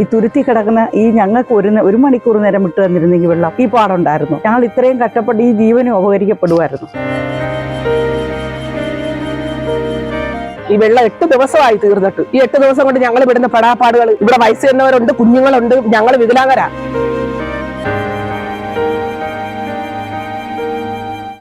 ഈ തുരുത്തി കിടക്കുന്ന ഈ ഞങ്ങൾക്ക് ഒരു ഒരു മണിക്കൂർ നേരം വിട്ടു തന്നിരുന്നെങ്കിൽ വെള്ളം ഈ പാടുണ്ടായിരുന്നു. ഞങ്ങൾ ഇത്രയും കഷ്ടപ്പെട്ട് ഈ ജീവനും ഉപകരിക്കപ്പെടുമായിരുന്നു ഈ വെള്ളം എട്ട് ദിവസമായി തീർന്നിട്ട്. ഈ എട്ട് ദിവസം കൊണ്ട് ഞങ്ങൾ ഇവിടുന്ന് പെടാപ്പാടുകൾ ഇവിടെ വയസ്സ് ചെന്നവരുണ്ട് കുഞ്ഞുങ്ങളുണ്ട് ഞങ്ങൾ വികലാംഗരാ.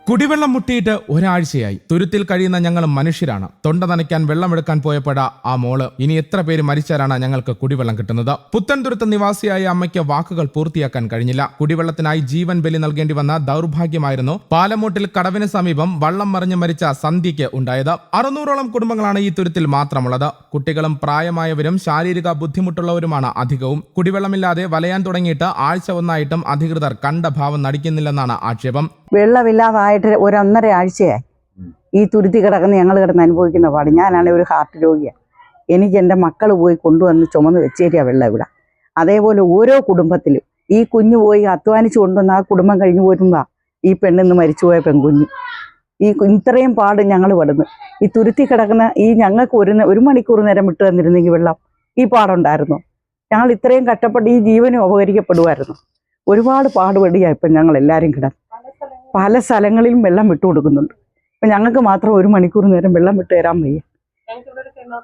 കുടിവെള്ളം മുട്ടിയിട്ട് ഒരാഴ്ചയായി. തുരുത്തിൽ കഴിയുന്ന ഞങ്ങൾ മനുഷ്യരാണ്. തൊണ്ട നനയ്ക്കാൻ വെള്ളമെടുക്കാൻ പോയപ്പെട ആ മോൾ ഇനി എത്ര പേര് മരിച്ചാലാണ് ഞങ്ങൾക്ക് കുടിവെള്ളം കിട്ടുന്നത്? പുത്തൻ പുത്തൻതുരുത്ത് നിവാസിയായ അമ്മയ്ക്ക് വാക്കുകൾ പൂർത്തിയാക്കാൻ കഴിഞ്ഞില്ല. കുടിവെള്ളത്തിനായി ജീവൻ ബലി നൽകേണ്ടി വന്ന ദൗർഭാഗ്യമായിരുന്നു പാലമൂട്ടിൽ കടവിന് സമീപം വള്ളം മറിഞ്ഞ് മരിച്ച സന്ധ്യയ്ക്ക് ഉണ്ടായത്. അറുന്നൂറോളം കുടുംബങ്ങളാണ് ഈ തുരുത്തിൽ മാത്രമുള്ളത്. കുട്ടികളും പ്രായമായവരും ശാരീരിക ബുദ്ധിമുട്ടുള്ളവരുമാണ് അധികവും. കുടിവെള്ളമില്ലാതെ വലയാൻ തുടങ്ങിയിട്ട് ആഴ്ച ഒന്നായിട്ടും അധികൃതർ കണ്ട ഭാവം നടിക്കുന്നില്ലെന്നാണ് ആക്ഷേപം. വെള്ളമില്ലാതായിട്ട് ഒരു ഒരൊന്നര ആഴ്ചയായി. ഈ തുരുത്തി കിടക്കുന്ന ഞങ്ങൾ കിടന്ന് അനുഭവിക്കുന്ന പാട്. ഞാനാണെങ്കിൽ ഒരു ഹാർട്ട് രോഗിയാണ് എനിക്ക് എന്റെ മക്കൾ പോയി കൊണ്ടുവന്ന് ചുമന്ന് വെച്ചേരിയ വെള്ളം ഇവിടെ. അതേപോലെ ഓരോ കുടുംബത്തിലും ഈ കുഞ്ഞു പോയി അധ്വാനിച്ചു കൊണ്ടുവന്ന് ആ കുടുംബം കഴിഞ്ഞു പോരുന്നതാ ഈ പെണ്ണിന്ന് മരിച്ചുപോയ പെൺകുഞ്ഞ്. ഈ ഇത്രയും പാട് ഞങ്ങൾ പെടുന്നു. ഈ തുരുത്തി കിടക്കുന്ന ഈ ഞങ്ങൾക്ക് ഒരു ഒരു മണിക്കൂർ നേരം വിട്ടു തന്നിരുന്നെങ്കിൽ വെള്ളം ഈ പാടുണ്ടായിരുന്നു? ഞങ്ങൾ ഇത്രയും കഷ്ടപ്പെട്ട് ഈ ജീവനും അപകരിക്കപ്പെടുമായിരുന്നു. ഒരുപാട് പാടുപെടിയാണ് ഇപ്പം ഞങ്ങൾ എല്ലാവരും കിടന്ന്. പല സ്ഥലങ്ങളിലും വെള്ളം വിട്ടു കൊടുക്കുന്നുണ്ട് ഇപ്പൊ ഞങ്ങൾക്ക് മാത്രം ഒരു മണിക്കൂർ നേരം വെള്ളം വിട്ട് തരാൻ വയ്യ.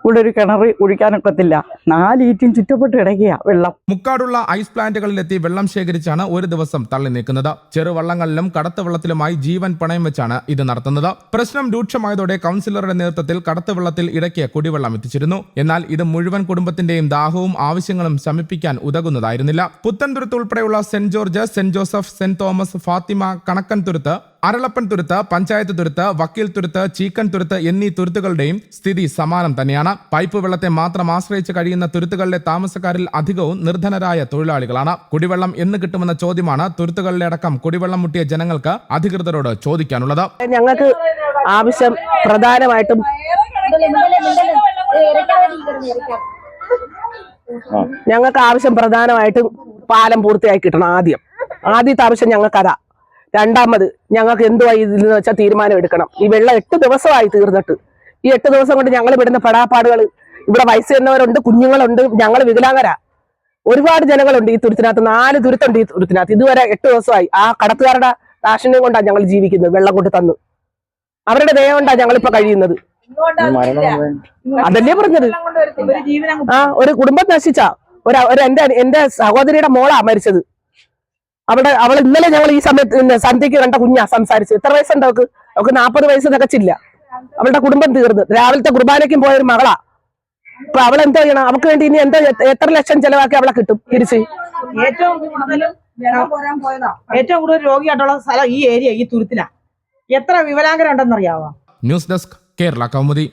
ഇവിടെ ഒരു കിണർ കുഴിക്കാനൊക്കത്തില്ല നാലീറ്റും ചുറ്റപ്പെട്ട് കിടക്കുക വെള്ളം. മുക്കാടുള്ള ഐസ് പ്ലാന്റുകളിലെത്തി വെള്ളം ശേഖരിച്ചാണ് ഒരു ദിവസം തള്ളി നീക്കുന്നത്. ചെറുവള്ളങ്ങളിലും കടത്തുവെള്ളത്തിലുമായി ജീവൻ പണയം വെച്ചാണ് ഇത് നടത്തുന്നത്. പ്രശ്നം രൂക്ഷമായതോടെ കൗൺസിലറുടെ നേതൃത്വത്തിൽ കടത്തുവെള്ളത്തിൽ ഇടയ്ക്ക് കുടിവെള്ളം എത്തിച്ചിരുന്നു. എന്നാൽ ഇത് മുഴുവൻ കുടുംബത്തിന്റെയും ദാഹവും ആവശ്യങ്ങളും ശമിപ്പിക്കാൻ ഉതകുന്നതായിരുന്നില്ല. പുത്തൻതുരുത്ത് ഉൾപ്പെടെയുള്ള saint George saint Joseph saint Thomas Fathima Kanakkan Thuruthu Aralappan Thuruthu Panchayath Thuruthu Vakkeel Thuruthu Cheekkan തുരുത്ത് എന്നീ തുരുത്തുകളുടെയും സ്ഥിതി സമാനം തന്നെയാണ്. പൈപ്പ് വെള്ളത്തെ മാത്രം ആശ്രയിച്ച് കഴിയുന്ന തുരുത്തുകളിലെ താമസക്കാരിൽ അധികവും നിർധനരായ തൊഴിലാളികളാണ്. കുടിവെള്ളം എന്ന് കിട്ടുമെന്ന ചോദ്യമാണ് തുരുത്തുകളിലെ അടക്കം കുടിവെള്ളം മുട്ടിയ ജനങ്ങൾക്ക് അധികൃതരോട് ചോദിക്കാനുള്ളത്. ഞങ്ങൾക്ക് ആവശ്യം പ്രധാനമായിട്ടും ഞങ്ങൾക്ക് ആവശ്യം പ്രധാനമായിട്ടും പാലം പൂർത്തിയായി കിട്ടണം ആദ്യം. ആദ്യത്തെ ആവശ്യം ഞങ്ങൾക്ക് അതാ രണ്ടാമത് ഞങ്ങൾക്ക് എന്തുവായി ഇതിൽ വെച്ചാൽ തീരുമാനം എടുക്കണം? ഈ വെള്ളം എട്ട് ദിവസമായി തീർന്നിട്ട്. ഈ എട്ട് ദിവസം കൊണ്ട് ഞങ്ങൾ വിടുന്ന പെടാപ്പാടുകൾ ഇവിടെ വയസ്സ് ചെന്നവരുണ്ട് കുഞ്ഞുങ്ങളുണ്ട് ഞങ്ങൾ വികലാംഗരാ. ഒരുപാട് ജനങ്ങളുണ്ട് ഈ തുരുത്തിനകത്ത് നാല് തുരുത്തുണ്ട് ഈ തുരുത്തിനകത്ത്. ഇതുവരെ എട്ട് ദിവസമായി. ആ കടത്തുകാരുടെ ദാക്ഷിണ്യം കൊണ്ടാണ് ഞങ്ങൾ ജീവിക്കുന്നത് വെള്ളം കൊണ്ട് തന്നു. അവരുടെ ദയ കൊണ്ടാണ് ഞങ്ങളിപ്പോ കഴിയുന്നത്. അതല്ലേ പറഞ്ഞത്? ആ ഒരു കുടുംബം നശിച്ച. ഒരു ഒരു എന്റെ എന്റെ സഹോദരിയുടെ മോളാ മരിച്ചത്. അവിടെ അവൾ ഇന്നലെ ഞങ്ങൾ ഈ സമയത്ത് പിന്നെ സന്ധ്യക്ക് കണ്ട കുഞ്ഞാ സംസാരിച്ചത്. എത്ര വയസ്സുണ്ട് അവൾക്ക്? അവൾക്ക് നാൽപ്പത് വയസ്സ് തികച്ചില്ല. അവളുടെ കുടുംബം തീർന്നു. രാവിലത്തെ കുർബാനയ്ക്കും പോയ ഒരു മകളാ. അപ്പൊ അവൾ എന്താ ചെയ്യണം? അവൾക്ക് വേണ്ടി ഇനി എന്താ എത്ര ലക്ഷം ചെലവാക്കി അവളെ കിട്ടും തിരിച്ച്? ഏറ്റവും കൂടുതലും ഏറ്റവും കൂടുതൽ രോഗിയായിട്ടുള്ള സ്ഥലം ഈ ഏരിയ ഈ തുരുത്തിലാ. എത്ര വിവരാംഗരുണ്ടെന്ന് അറിയാവോ ന്യൂസ് ഡെസ്ക് കേരള കൗമുദി.